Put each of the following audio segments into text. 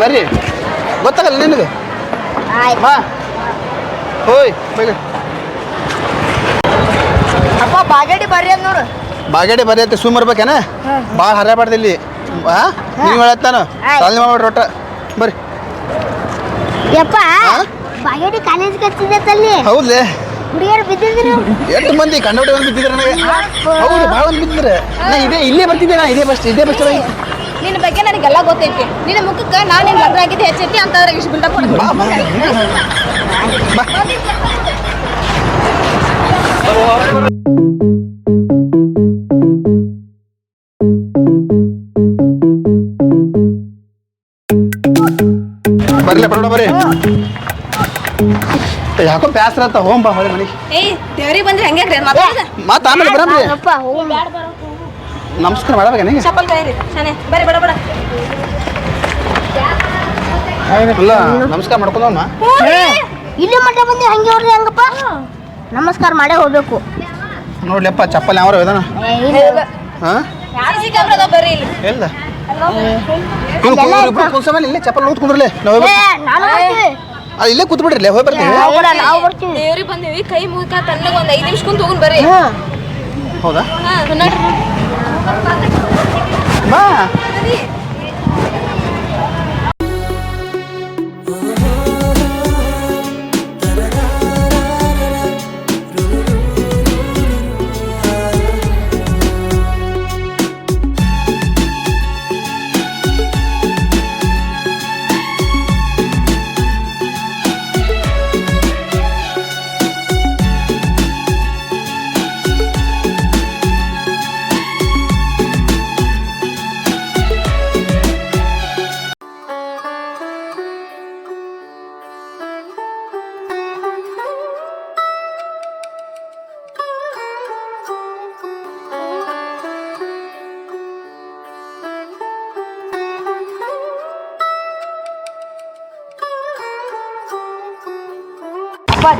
ಬರ್ರಿ. ಗೊತ್ತಾಗಲ್ಲ ನಿನಗೆ. ಹಾ ಬಾ. ಹೋಯ್ ಬೇಗ ಅಪ್ಪ ಬಾಗೇಡಿ ಬರ್ರಿ ಅದ್ ನೋಡು. ಬಾಗೇಡಿ ಅಂತ ಸುಮ್ ಬರ್ಬೇಕೇನ ಬಾಳ ಹರ್ಯಾಬಾರ್ದು ಇಲ್ಲಿ. ಹಾ. ನೀವು ಹೇಳತ್ತಾನು ಆಯ್ತ್. ಸಾಲಿ ಮಾಡ್ಬಿಡ್ರಿ ಒಟ್ಟ ಬರ್ರಿ. ಯಪ್ಪ? ಬಾಗೇಡಿ ಕಾಲೇಜ್ ಹಚ್ಚಿದ್ದತ್ತಲ್ಲಿ ಹೌದ್ಲೇ? ಹುಡುಗಿಯರು ಬಿದ್ದಿದ್ರು. ಎಷ್ಟು ಮಂದಿ ಕಂಡೋಟಿ ಬಂದು ಬಿದ್ದಿದ್ರೆ ನನಗೆ? ಹೌದು ಭಾಳ ಮಂದಿ ಬಿದ್ದಿದ್ರೆ. ನಾ ಇದೇ ಇಲ್ಲೇ ಬರ್ತಿದ್ದೆ ನಾ ಇದೇ ಬಸ್ ಇದೇ ಬಸ್ ನಿನ್ನ ಬಗ್ಗೆ ನನಗೆಲ್ಲ ಗೊತ್ತೈತಿ. ನಿನ್ನ ಮುಖಕ್ಕೆ ನಾನು ನಿನ್ನ ಲಗ್ನ ಆಗಿದ್ದು ಹೆಚ್ಚೈತಿ ಅಂತಂದ್ರೆ ಇಷ್ಟು ಬಿಲ್ಡಪ್ ಬರ್ಲಿ ಬರೋಣ ಬರ್ರಿ. ಯಾಕೋ ಬ್ಯಾಸ್ರ ಹೋಮ್ ಬಾ ಹೊಳೆ ಮನೆಗೆ. ಏಯ್ ದೇವ್ರಿಗೆ ಬಂದ್ರೆ ಹೆಂಗೆ ರೀ ಮಾತಾಡ ಮತ್ತೆ ಆಮೇಲೆ ಬರಮ್ರಿ ಅಪ್ಪ ಹೋಗ್ ನಮಸ್ಕಾರ ಮಾಡಬೇಕ ನಿಂಗೆ ಚಪ್ಪಲ್ ಕೈರಿ ಶಾನೆ ಬರಿ ಬಡ ಬಡ. ಇಲ್ಲ ನಮಸ್ಕಾರ ಮಾಡ್ಕೊಂಡವನ? ಇಲ್ಲಿ ಮಟ್ಟ ಬಂದು ಹಂಗೆ ಹೊಡ್ರಿ ಹಂಗಪ್ಪ. ನಮಸ್ಕಾರ ಮಾಡೇ ಹೋಗ್ಬೇಕು. ನೋಡ್ಲಿಪ್ಪ ಚಪ್ಪಲ್ ಯಾವ ಇದಾನ? ಹಾ? ಇಲ್ಲಿ. ಎಲ್ಲ ಕುಂಸಮಲ್ಲಿ ಇಲ್ಲೇ ಚಪ್ಪಲ್ ನೋಡ್ ಕುಂದ್ರಲೆ ನಾವು ಅದು ಇಲ್ಲೇ ಕೂತ್ ಬಿಡ್ರಿ ಹೋಗಿ ಬರ್ತೀವಿ. ದೇವ್ರಿಗೆ ಬಂದೇವಿ ಕೈ ಮುಗಿಕ ತಣ್ಣಗೆ ಒಂದು ಐದು ನಿಮಿಷ ಕುಂತ ಹೋಗಿ ಬರ್ರಿ. ಹೌದಾ? ಹಾ ನೋಡ್ರಿ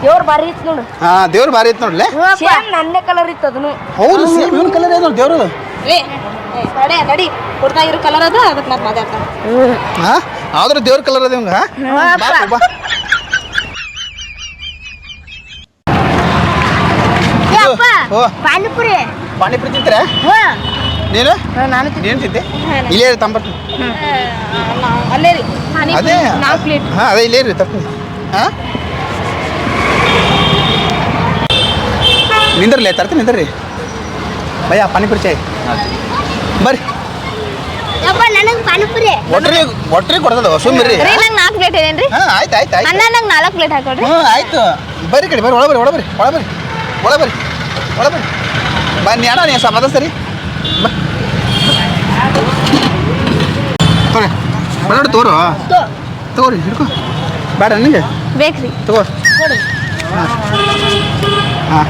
ದೇವ್ರ ಬಾರಿ ಇತ್ತು ನೋಡು. ಹಾ ದೇವ್ರ ಬಾರಿ ಐತ್ ನೋಡ್ಲೆ. ಸೇಮ್ ನನ್ನೇ ಕಲರ್ ಇತ್ತು ಅದನ್ನು ಹೌದು ಸೇಮ್ ಇವನ್ ಕಲರ್ ಇದೆ ದೇವ್ರ. ಏ ನಡೆ ನಡಿ. ಕೊಡ್ತಾ ಇರೋ ಕಲರ್ ಅದ ಅದಕ್ಕೆ ನಾನು ಮಾತಾಡ್ತಾನೆ. ಹಾ ಆದ್ರೂ ದೇವ್ರ ಕಲರ್ ಅದ ಇವಂಗ. ಪಾನಿಪುರಿ. ಪಾನಿಪುರಿ ತಿಂತೀರ? ಹ್ಞೂ. ನೀನು? ನಾನು ನೀನು ತಿಂತೆ? ಇಲ್ಲೇ ಇರಿ ತಂಬರ್ತೀನಿ. ಅಲ್ಲೇ ರೀ ಅದೇ ನಾಲ್ಕು ಪ್ಲೇಟ್ ಹಾ ಅದೇ ಇಲ್ಲೇ ರೀ ತಪ್ಪು ಹಾ? ನಿಂದ್ರಲೇ ತರ್ತೀನಿ ನಿಂದ್ರಿ ಭಯ ಪಾನಿಪುರಿ ಚಾಯ್. ಬರ್ರಿ. ಯಪ್ಪ ನನಗೆ ಪಾನಿಪುರಿ. ಒಟ್ರಿ ಒಟ್ರಿ ಕೊಡ್ತದ? ಸುಮ್ಮಿರಿ ರೀ ನಂಗೆ ನಾಲ್ಕು ಪ್ಲೇಟ್ ಏನೇನ್ರಿ? ಹಾ ಆಯ್ತು ಆಯ್ತು ಆಯ್ತು. ಅನ್ನ ನಂಗೆ ನಾಲ್ಕು ಪ್ಲೇಟ್ ಹಾಕೊಡ್ರಿ. ಹ್ಞೂ ಆಯ್ತು. ಬರ್ರಿ ಕಡೆ ಬರ್ರಿ ಒಳ ಬರ್ರಿ ಒಳ ಬರ್ರಿ ಒಳ ಬರ್ರಿ ಒಳ ಬರ್ರಿ ಒಳ ಬರ್ರಿ. ಬನ್ನಿ ಅಣ್ಣ ನೀವು ಸಮಾಧಾನ ಸರಿ? ಬಾ ತೋರಿ ಬೇಡ ತೋರು. ತಗೋರಿ ಹಿಡ್ಕೊ. ಬೇಡ ನಿಂಗೆ. ಬೇಕ್ರಿ. ತಗೋ. ಹಾಂ.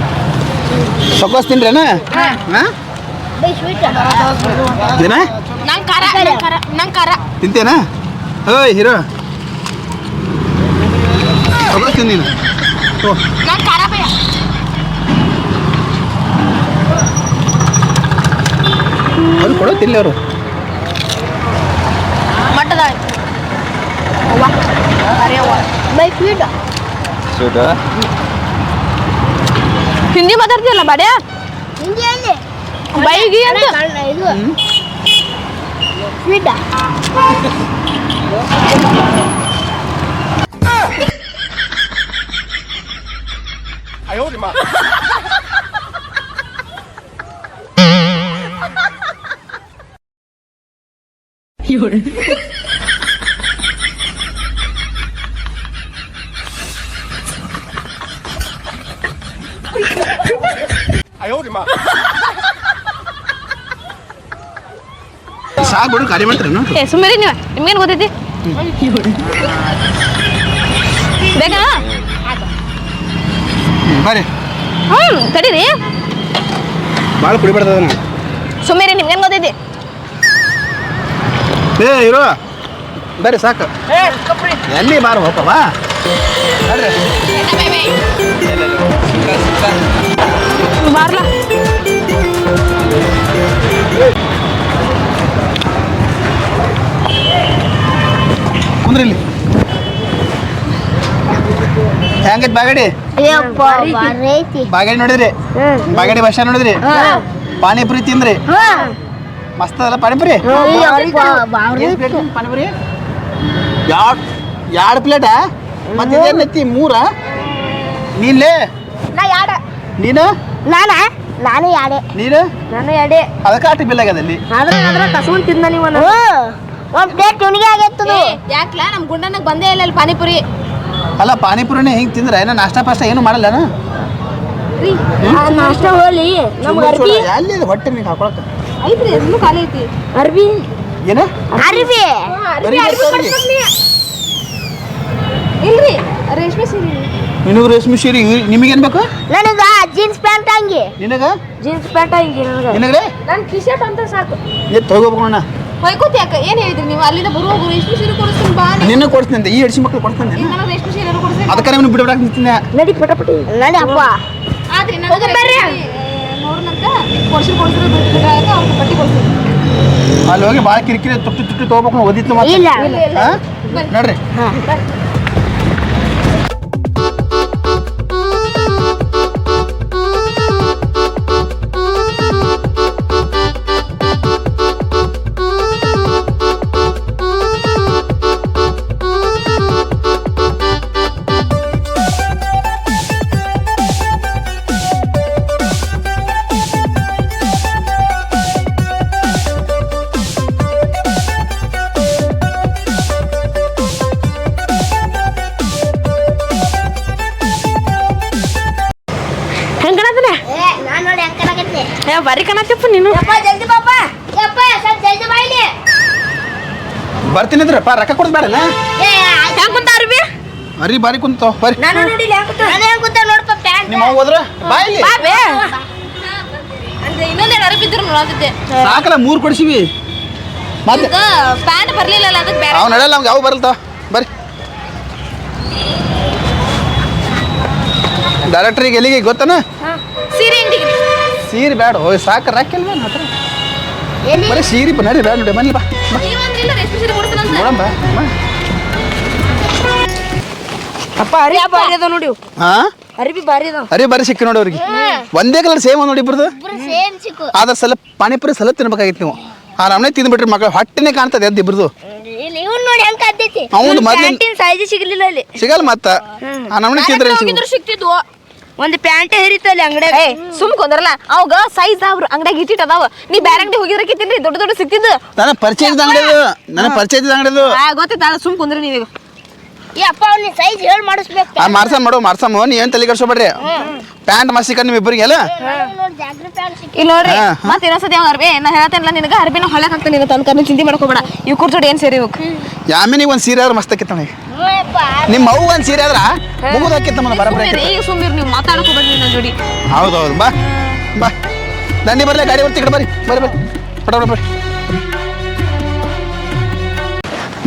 ಸೊಕೋಸ್ ತಿನ್ರೇನ ಹಾಂ. ಬೈ ಸ್ವೀಟ್ ಏನ ನಂಗೆ ಖಾರ ನಂಗೆ ಖಾರ ನಂಗೆ ಖಾರ. ತಿಂತೇನ? ಓಯ್ ಹೀರೋ. ಸೊಕೋಸ್ ತಿಂದು ನೀನು. ತಗೋ ನಂಗೆ ಖಾರ ಭಯ ಅವ್ರು ಕೊಡೋ ತಿನ್ಲಿ ಅವರು. ಮಟ್ಟದ ಬೈ ಸ್ವೀಟ್ ಹಿಂದಿ ಮಾತಾಡ್ತೀಯಲ್ಲ ಬಾಡ್ಯಾ ಹಿಂದಿ ಹೇಳಿ ಬೈಗಿ ಅಂತ ಇದು ಸಾಕು ಬಿಡು ಖಾಲಿ ಮಾಡ್ತೀರೇನು ಏ ಸುಮ್ಮನೆ ನೀವು. ನಿಮ್ಗೇನು ಗೊತ್ತೈತಿ? ಬೇಕಾ? ಬರ್ರಿ ಹ್ಞೂ ಕಡೀರಿ ಭಾಳ ಕುಡಿಬಾರ್ದು ಅದನ್ನ ಸುಮ್ಮನೆ ನಿಮ್ಗೇನು ಗೊತ್ತೈತಿ? ಏ ಇರೋ. ಬರ್ರಿ ಸಾಕು. ಎಲ್ಲಿ ಬಾರ ಹೋಗವ ಬರ್ರಿ ಕುಂದ್ರಿ ಇಲ್ಲಿ ಹೆಂಗೈತಿ ಬಾಗಡಿ? ಬಾಗಡಿ ನೋಡಿದ್ರಿ? ಬಾಗಡಿ ಬಸ್ ಸ್ಟ್ಯಾಂಡ್ ನೋಡಿದ್ರಿ? ಪಾನಿಪುರಿ ತಿಂದ್ರಿ? ಮಸ್ತ್ ಅದಲ್ಲ ಪಾನಿಪುರಿ? ಪ್ಲೇಟ್ ಪಾನಿಪುರಿ? ಎರಡು ಎರಡು ಪ್ಲೇಟ ಮತ್ತೆ ಮೂರ. ನೀನ್ಲೇ? ನಾ ಯಾಡ. ನೀನು? ನಾನ? ನಾನು ಯಾಡೆ. ನೀನು? ನಾನು ಯಾಡೆ. ಅದಕ್ಕೆ ಆಟಿ ಬಿಲ್ ಆಗ್ಯದಲ್ಲಿ ಆದ್ರ ಅದ್ರ ಕಸ್ಕೊಂಡ್ ತಿಂದ ನೀವು ಒಂದ್ ಪ್ಲೇಟ್ ಇವನಿಗೆ ಆಗೈತದು ಯಾಕ್ಲ? ನಮ್ ಗುಂಡನಾಗ ಬಂದೇ ಇಲ್ಲ ಅಲ್ಲಿ ಪಾನಿಪುರಿ. ಅಲ್ಲ ಪಾನಿಪುರಿನೇ ಹಿಂಗೆ ತಿಂದ್ರೆ? ಏನೋ ನಾಷ್ಟ ಪಾಷ್ಟ ಏನು ಮಾಡಲ್ಲ ನಾಷ್ಟ ಹೋಲಿ. ನಮ್ಗೆ ಅರ್ಬಿ. ಅಲ್ಲೇ ಹೊಟ್ಟೆ ನೀನು ಹಾಕೊಳಕ ಐತ್ರಿ ಎಷ್ಟು ಖಾಲಿ ಐತಿ. ಅರ್ಬಿ. ಏನು? ಅರ್ಬಿ. ಬರ್ತವ್ರಿಗೆ. ಇಲ್ರಿ ರೇಷ್ಮೆ ಸೀರೆ. ನಿನಗೂ ರೇಷ್ಮೆ ಸೀರೆ ನಿಮಗೇನು ಬೇಕು? ನನಗ ಜೀನ್ಸ್ ಪ್ಯಾಂಟ್ ಹಂಗೆ ನಿನಗ? ಜೀನ್ಸ್ ಪ್ಯಾಂಟ್ ಅಂಗಿ ನನಗ. ನಿನಗ್ರೆ? ನನ್ ಟಿ ಶರ್ಟ್ ಅಂತ ಸಾಕು. ನೀ ತಗೋಬೇಕಣ್ಣ ಹೊಯ್ಕೋತಿ ಯಾಕ ಏನ್ ಹೇಳಿದ್ರಿ ನೀವು? ಅಲ್ಲಿಂದ ಬರುವ ರೇಷ್ಮೆ ಸೀರೆ ಕೊಡಿಸ್ತೀನಿ ಬಾ ನಿನ್ನ ಕೊಡ್ತೀನಿ ಈ ಹೆಡ್ಸಿ ಮಕ್ಕಳು ಕೊಡ್ತಾನೆ ನನಗೆ ರೇಷ್ಮೆ ಸೀರೆ ಕೊಡಿಸ್ತೀನಿ ಅದಕ್ಕೆ ನಿಮ್ಗೆ ಬಿಡ್ಬಿಡಕ್ಕೆ ನಿಂತೀನಿ ನಡಿ ಪಟಪಟಿ ನಡಿ ಅಪ್ಪ. ಆದ್ರೆ ನನಗೆ ನೋಡ್ನಂತ ಕೊಡ್ಸಿ ಕೊಡ್ಸಿದ್ರೆ ಬಿಟ್ಟು ಅವ್ರ ಬಟ್ಟೆ ಕೊಡ್ತೀನಿ ಅಲ್ಲಿ ಹೋಗಿ ಭಾಳ ಕಿರಿಕಿರಿ ತುಟ್ಟಿ ತುಟ್ಟಿ ತೊಗೋಬೇಕು ಓದಿತ್ತು ಮತ್ತೆ. ಇಲ್ಲ. ಹಾ? ನೋಡ್ರಿ. ಹೆಂಗ್ ಏ ಬರೀ ಕಾಣತ್ತಪ್ಪ ನೀನು. ಯಪ್ಪ ಜಲ್ದಿ ಬಾಪ ಯಪ್ಪ ಸ್ವಲ್ಪ ಜಲ್ದಿ ಬಾಯ್ಲಿ. ಬರ್ತೀನಿ ಅಂದ್ರೆ ಪಾ ರೊಕ್ಕ ಕೊಡ್ದು ಬೇಡಲ್ಲ ಏ ಹೆಂಗ್ ಕುಂತ ಅರ್ಬಿ? ಅರಿ ಬಾರಿ ಕುಂತ ಬರ್ರಿ ನಾನು ನೋಡಿಲ್ಲ ನಾನು ಹೆಂಗ್ ಕೂತ ನೋಡಪ್ಪ ಪ್ಯಾಂಟ್. ನಿಮ್ಮ ಅವ್ವ ಹೋದ್ರ? ಬಾಯಿಲಿ. ಬಾ ಬೇ. ಅಂದ್ರೆ ಇನ್ನೊಂದೇನು ಅರಬಿದ್ರು ನೋಡೋದಿದ್ದೆ ಸಾಕಲ್ಲ ಮೂರು ಕೊಡ್ಸಿವಿ. ಮತ್ತೆ? ಪ್ಯಾಂಟ್ ಬರ್ಲಿಲ್ಲಲ್ಲ ಅದಕ್ಕೆ ಬೇರೆ. ಅವ್ ನಡೆಯಲ್ಲ ಅವ್ಗೆ ಯಾವ ಬರಲ್ತ ಬರ್ರಿ. ಡೈರೆಕ್ಟ್ರಿಗೆ ಎಲ್ಲಿಗೆ ಗೊತ್ತಾನ? ಸೀರೆ ಅಂಗಡಿಗೆ. ಸೀರೆ ಬೇಡ. ಹೋಯ್ ಸಾಕು ರಾಕಿಲ್ವ ಹತ್ರ ಬರೀ ಸೀರೆ ಬ ನಡಿ ಬೇಡ ನೋಡಿ ಬನ್ನಿ ಬಾ. ನೋಡಮ್ಮ ಬಾ. ಅಪ್ಪ ಅರಿ ಬಾರಿ ಅದ ನೋಡಿ. ಹಾ? ಅರಿಬಿ ಬಾರಿ ಅದ ಅರಿ ಬಾರಿ ಸಿಕ್ಕ ನೋಡಿ ಅವ್ರಿಗೆ. ಒಂದೇ ಕಲರ್ ಸೇಮ್ ನೋಡಿ ಸಿಕ್ಕು. ಆದ್ರೆ ಸಲ ಪಾನಿಪುರಿ ಸಲ ತಿನ್ಬೇಕಾಗಿತ್ತು ನೀವು. ಆ ನಮ್ಮನೆ ತಿಂದ್ಬಿಟ್ರಿ ಮಕ್ಕಳು ಹೊಟ್ಟೆನೇ ಕಾಣ್ತದೆ ಅಂತ ಇಬ್ರದ್ದು ಇಲ್ಲಿ ಇವ್ನು ನೋಡಿ ಹೆಂಗ್ ಕಾಡ್ತೈತಿ ಅವ್ನು ಮೊದ್ಲು ಸಿಗ್ಲಿಲ್ಲ ಸಿಗಲ್ಲ ಮತ್ತ. ಆ ನಮ್ನೆ ತಿಂದ್ರೆ ಸಿಗು? ಸಿಕ್ತಿದ್ವು ಒಂದು ಪ್ಯಾಂಟ್ ಹರಿತಲ್ಲಿ ಅಂಗಡಿಯಾಗ. ಏ ಸುಮ್ ಕುಂದ್ರಲ್ಲ. ಅವಾಗ ಸೈಜ್ ಅವ್ರ ಅಂಗಡಿಯಾಗ ಇಟ್ಟಿಟ್ ಅದಾವ. ನೀ ಬೇರೆ ಅಂಗಡಿ ಹೋಗಿದ್ರೆ ಕಿತ್ತಿನ್ರಿ ದೊಡ್ಡ ದೊಡ್ಡ ಸಿಕ್ತಿದ್ದು ನನ್ನ ಪರಿಚಯದ ಅಂಗಡಿದು ನನ್ನ ಪರಿಚಯದ ಅಂಗಡಿದು ಆ ಗೊತ್ತೈತ ಸುಮ್ ಕುಂದ್ರಿ ನೀವೀಗ. ಈ ಅಪ್ಪ ಅವ್ನಿಗೆ ಸೈಜ್ ಹೇಳಿ ಮಾಡಿಸ್ಬೇಕು. ಆ ಮಾರ್ಸಮ್ ಮಾಡು ಮಾರ್ಸಮ್ ನೀ ಏನ್ ತಲೆ ಕೆಡ್ಸೋಬೇಡ್ರಿ ಪ್ಯಾಂಟ್ ಮಸ್ಸಿಕ ನಿಮ್ ಇಬ್ಬರಿಗೆ ಅಲ್ಲ ನೋಡಿ ಜಾಗ್ರಿ ಪ್ಯಾಂಟ್ ಸಿಕ್ಕಿ ಇಲ್ಲಿ ನೋಡ್ರಿ ಹಾ, ಮತ್ತೆ ಇನ್ನೊಂದ್ಸತಿ ಅರ್ಬಿ ನಾ ಹೇಳ್ತೇನಲ್ಲ ನಿನಗ ಅರ್ಬಿನ ಹಾಕ್ತಾನೆ ನೀನ್ ಚಿಂತೆ ಮಾಡ್ಕೋಬೇಡ ಇವ್ ಕುರ್ಚೋಡಿ ಏನ್ ಸೇರಿ ಇವಕ್? ಯಾಮಿನಿಗೆ ಒಂದು ಸೀರೆ ಆದ್ರೆ ಮಸ್ತ್ ಆಕಿತ್ತು ನನಗೆ ನೋಡಪ್ಪ ನಿಮ್ಮ ಅವ್ವ ಒಂದು ಸೀರೆ ಆದ್ರ? ಮುಗಿದು ಹಾಕಿತ್ತು మన ಬರಬರ ಈಗ ಸುಮ್ಮಿರ್ ನೀವು ಮಾತಾಡ್ಕೋಬೇಡ್ರಿ ನನ್ನ ಜೋಡಿ. ಹೌದು ಹೌದು ಬಾ ಬಾ. ದಂಡಿ ಬರ್ಲಿ ಗಾಡಿ ಬರ್ತಿ ಕಡೆ ಬರ್ರಿ ಬರ್ರಿ ಬರ್ರಿ. ಬಡ ಬಡ ಬರ್ರಿ.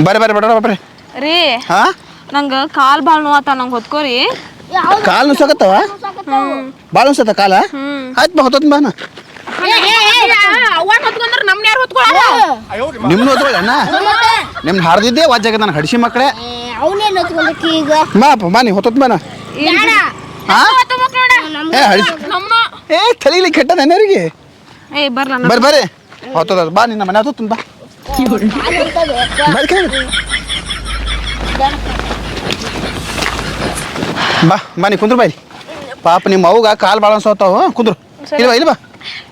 ಬರ್ರಿ ಬರ್ರಿ ಬಡ ಬರ್ರಿ. ರೀ ಹಾ? ನಂಗ ಕಾಲ್ ಬಾಳ್ ನೋವತ್ತ ನಂಗೆ ಹೊತ್ಕೋರಿ. ಕಾಲು ನುಸಕತ್ತವ? ಭಾಳ ನುಸತ್ತ ಕಾಲ? ಆಯ್ತು ಬಾ ಹೊತ್ತ ಬಾ ನಾ. ಅವ್ವನ್ ಹೊತ್ಕೊಂಡ್ರ ನಮ್ನ ಹೊತ್ಕೊಳಲ್ಲ ನಿಮ್ನು ಹರಿದಿದ್ದೆ ವಾಜ್ಯಾಗ ನಾನು ಹಡಿಸಿ ಮಕ್ಕಳೇ ಈಗ? ಬಾ ನೀ ಹೊತ್ತೊತ್ ಬಾ ನಾ. ಹಾ? ಏ ಹಡಿಸಿ ಏ ತಲೆಲಿ ಏ ಬರ್ಲ ಬರ್ರಿ ಬರ್ರಿ. ಹೊತ್ತದ ಬಾ ನಿನ್ನ ಮನೆ ಹೊತ್ತ. ಬಾ ಕೇಳಿ. ಬಾ ಬಾ ನೀ ಕುಂದ್ರು ಬಾಯಿ ಪಾಪ ನಿಮ್ಮ ಅವ್ಗ ಕಾಲು ಭಾಳ ಅನ್ಸೋತಾವ ಕುಂದ್ರು. ಇಲ್ಲಿ ಬಾ ಇಲ್ಲಿ ಬಾ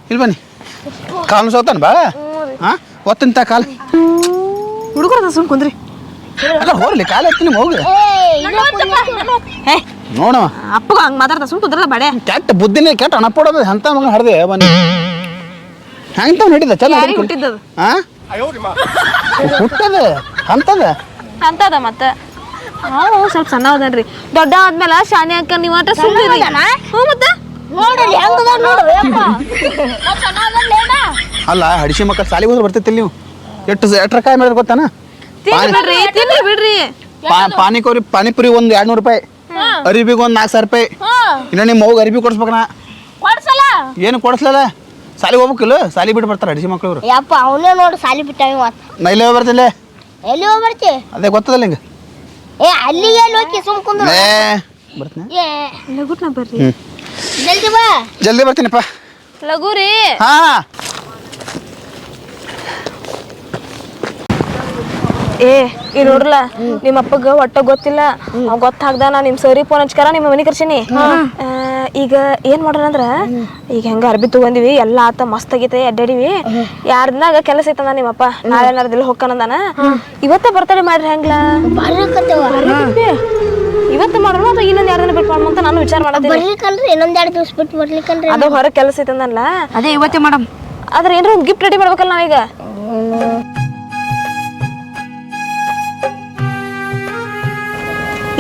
ಇಲ್ಲಿ ಬನ್ನಿ ಕಾಲು ಅನ್ಸೋತಾನ ಬಾ. ಹಾ ಒತ್ತಂತ ಕಾಲು. ಹುಡುಗರ ಸುಮ್ ಕುಂದ್ರಿ. ಅಲ್ಲ ಹೋಗ್ಲಿ ಕಾಲು ಎತ್ತಿ ನಿಮ್ಮ ಹೋಗಿ ಏ ನೋಡವ. ಅಪ್ಪಗ ಹಂಗ್ ಮಾತಾಡ್ತಾ ಸುಮ್ ಕುಂದ್ರ ಬಡೆ. ಕೆಟ್ಟ ಬುದ್ಧಿನೇ ಕೆಟ್ಟ ಅಣಪಡೋದು ಅಂತ ಮಗ ಹಡ್ದೆ ಬನ್ನಿ ಹಂಗೆ ಚಂದ ಯಾರಿಗ್ ಹುಟ್ಟಿದ್ದದು? ಹಾಂ? ಹುಟ್ಟದ ಅಂತದ ಅಂತದ ಮತ್ತ? ನಾವು ಸ್ವಲ್ಪ ಸಣ್ಣ ಅದನ್ರಿ ದೊಡ್ಡ ಆದ್ಮೇಲೆ ಶಾನೆ ಅಕ್ಕ ನೀವ್ ಆಟ ಸುಮ್ಮನೆ ಹ್ಞೂ ಮತ್ತ? ನೋಡ್ರಿ ಹೆಂಗದ ನೋಡ್ರಿ ಯಪ್ಪ ಅಲ್ಲ ಹಡಿಸಿ ಮಕ್ಕಳು ಸಾಲಿಗೆ ಹೋದ್ರೆ ಬರ್ತೈತಿಲ್ಲ ನೀವು. ಎಷ್ಟು ಎಟ್ರ ಕಾಯಿ ಮಾಡಿದ್ರೆ ಗೊತ್ತಾನ? ತಿನ್ರಿ ಬಿಡ್ರಿ ತಿನ್ರಿ ಬಿಡ್ರಿ. ಪಾ- ಪಾನಿಪುರಿ ಪಾನಿಪುರಿ ಒಂದು ಎರಡು ನೂರು ರೂಪಾಯಿ ಅರಿಬಿಗೆ ಒಂದು ನಾಲ್ಕು ಸಾವಿರ ರೂಪಾಯಿ ಇನ್ನ ನಿಮ್ಮ ಮಗು ಅರಿಬಿ ಕೊಡ್ಸ್ಬೇಕ ಕೊಡ್ಸಲ್ಲ? ಏನು ಕೊಡಿಸ್ಲಲ್ಲ? ಸಾಲಿಗೆ ಹೋಗ್ಬೇಕಿಲ್ಲ ಸಾಲಿ ಬಿಟ್ಟು ಬರ್ತಾರೆ ಹಡಿಸಿ ಮಕ್ಕಳು ಯಪ್ಪ ಅವನೇ ನೋಡಿ ಸಾಲಿ ಬಿಟ್ಟಾವ ಇವತ್ತು ನಾ ಇಲ್ಲೇ ಬರ್ತಿಲ್ಲ ಎಲ್ಲಿ ಹೋಗ್ಬರ್ತಿ ಅದೇ ಗೊತ್ತದಲ್ಲ ಹಿಂಗೆ ಏ ಅಲ್ಲಿಗೆ ಎಲ್ಲಿ ಹೋಗಿ ಸುಮ್ ಕುಂದ್ರು ಏ? ಬರ್ತೀನಿ? ಏ. ಲಗುಟ್ನ ಬರ್ರಿ. ಹ್ಞೂ ಜಲ್ದಿ ಬಾ. ಜಲ್ದಿ ಬರ್ತೀನಪ್ಪ. ಲಘು ರೀ. ಹಾಂ. ಏ ಇಲ್ಲಿ ನೋಡ್ರಲ್ಲ ನಿಮ್ಮ ಅಪ್ಪಗ ಒಟ್ಟ ಗೊತ್ತಿಲ್ಲ. ಅವ್ ಗೊತ್ತಾಗ್ದ ನಾ ನಿಮ್ಮ ಸರಿ ಫೋನ್ ಹಚ್ಕಾರ ನಿಮ್ಮ ಮನೆ ಕರ್ಸೀನಿ. ಆ, ಈಗ ಏನ್ ಮಾಡೋಣ ಅಂದ್ರ ಈಗ ಹೆಂಗ ಅರ್ಬಿ ತಗೊಂಡಿವಿ ಎಲ್ಲ ಆತ ಮಸ್ತ್ ಆಗೈತೆ ಅಡ್ಡಾಡಿವಿ. ಯಾರ್ದಾಗ ಕೆಲಸ ಐತಂದ ನಿಮ್ಮಪ್ಪ ನಾಳೆ ಇಲ್ಲಿ ಹೊಕ್ಕನಂದಾನ ಇವತ್ತ ಬರ್ತಡೆ ಮಾಡ್ರಿ ಹೆಂಗ್ಲ? ಇವತ್ತು ಮಾಡೋಣ ಅಥವಾ ಇನ್ನೊಂದ್ ಎರಡು ದಿನ ಬಿಟ್ಟು ಮಾಡೋಣ ಅಂತ ನಾನು ವಿಚಾರ ಬರ್ಲಿಕ್ಕಲ್ರಿ ಇನ್ನೊಂದ್ ಎರಡು ದಿವಸ ಬಿಟ್ಟು ಬರ್ಲಿಕ್ಕಲ್ರಿ ಅದು ಹೊರಗೆ ಕೆಲಸ ಐತಂದಲ್ಲ ಅದೇ ಇವತ್ತೇ ಮಾಡಮ್. ಆದ್ರೆ ಏನ್ರ ಒಂದು ಗಿಫ್ಟ್ ರೆಡಿ ಮಾಡ್ಬೇಕಲ್ಲ ನಾವೀಗ.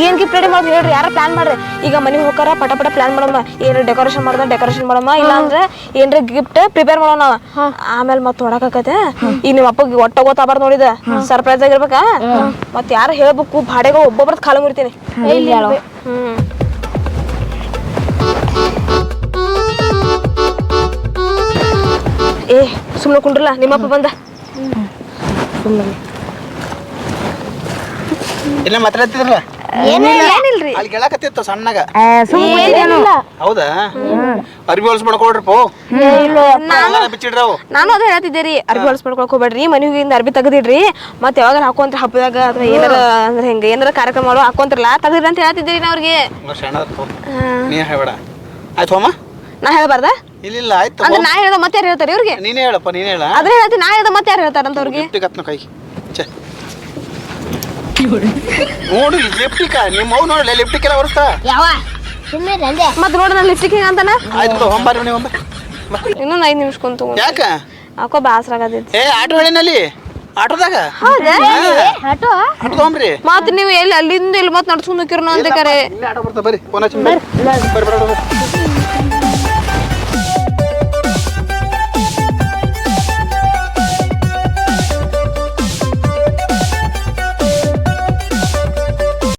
ಏನ್ ಗಿಫ್ಟ್ ರೆಡಿ ಮಾಡೋದು ಹೇಳ್ರಿ? ಯಾರ ಪ್ಲಾನ್ ಮಾಡ್ರಿ ಈಗ ಮನೆಗೆ ಹೋಗಾರ ಪಟ ಪಟ ಪ್ಲಾನ್ ಮಾಡಮ್ಮ ಏನ್ ಡೆಕೋರೇಷನ್ ಮಾಡ್ದ ಡೆಕೋರೇಷನ್ ಮಾಡಮ್ಮ ಇಲ್ಲ ಅಂದ್ರೆ ಏನ್ರ ಗಿಫ್ಟ್ ಪ್ರಿಪೇರ್ ಮಾಡೋಣ? ಆಮೇಲೆ ಮತ್ತೆ ಹೊಡಕಾಕತೆ ಈಗ ನಿಮ್ಮ ಅಪ್ಪಗೆ ಒಟ್ಟ ಗೊತ್ತಾಬಾರ್ದು ನೋಡಿದ. ಸರ್ಪ್ರೈಸ್ ಆಗಿರ್ಬೇಕಾ? ಮತ್ತೆ ಯಾರು ಹೇಳ್ಬೇಕು? ಬಾಡೆಗಳು ಒಬ್ಬೊಬ್ರದ್ ಕಾಲು ಮುರಿತೀನಿ. ಹ್ಮ್. ಏ ಸುಮ್ಮನೆ ಕುಂಡ್ರಲ್ಲ ನಿಮ್ಮಪ್ಪ ಬಂದ. ಇಲ್ಲ ಮಾತಾಡ್ತಿದ್ರಲ್ಲ? ಏನಿಲ್ರಿ? ಅಲ್ಲಿ ಕೇಳಕತ್ತಿತ್ತು ಸಣ್ಣಗ. ಹೌದಾ? ಅರ್ಬಿ ಹೊಲ್ಸ್ ಬಿಚ್ಚಿಡ್ರಿ ಅವು. ನಾನು ಅದೇ ಹೇಳ್ತಿದ್ದೆ ರೀ ಅರ್ಬಿ ಹೊಲ್ಸ್ ಮಾಡ್ಕೊಳಕ್ ಹೋಗ್ಬೇಡ್ರಿ ಮನೆಗಿಂದ ಅರ್ಬಿ ತೆಗ್ದಿಡ್ರಿ. ಮತ್ತೆ ಯಾವಾಗ ಹಾಕೊಂತ ಹಬ್ಬದಾಗ ಅಥವಾ ಏನಾರ ಅಂದ್ರೆ ಹೆಂಗ ಏನಾರ ಕಾರ್ಯಕ್ರಮ ಮಾಡೋ ಹಾಕೊಂತಿರಲ್ಲ ತಗದ್ರಿ ಅಂತ ಹೇಳ್ತಿದ್ದೀರಿ ನಾ ಅವ್ರಿಗೆ. ನೀ ಹೇಳ್ಬೇಡ. ಆಯ್ತು ಹೋಮ? ನಾ ಹೇಳ್ಬಾರ್ದ? ಇಲ್ಲ ಇಲ್ಲ ಆಯ್ತು ಅಂದ್ರೆ ನಾ ಹೇಳ್ದ ಮತ್ತೆ ಯಾರು ಹೇಳ್ತಾರೆ ಇವ್ರಿಗೆ? ನೀನೇ ಹೇಳಪ್ಪ ನೀನೇ ಹೇಳ. ಅದೇ ಹೇಳ್ತೀನಿ ನಾ ಹೇಳ್ದ ಮತ್ತೆ ಯಾರು ಹೇಳ್ತಾರಂತ ಅವ್ರಿಗೆ? ಕೈ ಛೆ. ನೋಡಿ ಲಿಫ್ಟಿಕ ನಿಮ್ಮ ಅವ್ ನೋಡಲ್ಲ ಎಲ್ಲ ಒರೆಸ್ತಾ ಯಾವ? ಸುಮ್ಮನೆ ಮತ್ತೆ ನೋಡ ನಾನು ಲಿಪ್ಟಿಕ್ ಹಿಂಗ ಅಂತಾನ ಆಯ್ತು ಹೊಂಬಾರಿ ನೀವು ಹೊಂಬ ಇನ್ನೊಂದು ಐದು ನಿಮಿಷ ಕುಂತು ಯಾಕ? ಯಾಕೋ ಬೇಸರ ಆಗತೈತಿ ಏ ಆಟೋ ಹೇಳಿನಲ್ಲಿ? ಆಟೋದಾಗ? ಹೌದಾ? ಆಟೋ? ಆಟೋ ತಗೊಂಬ್ರಿ. ಮತ್ತೆ ನೀವು ಎಲ್ಲಿ ಅಲ್ಲಿಂದ ಇಲ್ಲಿ ಮತ್ತೆ ನಡ್ಸ್ಕೊಂಡು ಹೋಗಿರೋ ಅಂತ ಕರೆ. ಇಲ್ಲೇ ಆಟೋ ಬರ್ತಾ ಬರ್ರಿ. ಫೋನ್ ಹಚ್ಚಿ ಬರ್ರಿ ಬರ್ರಿ ಬರ್ರಿ.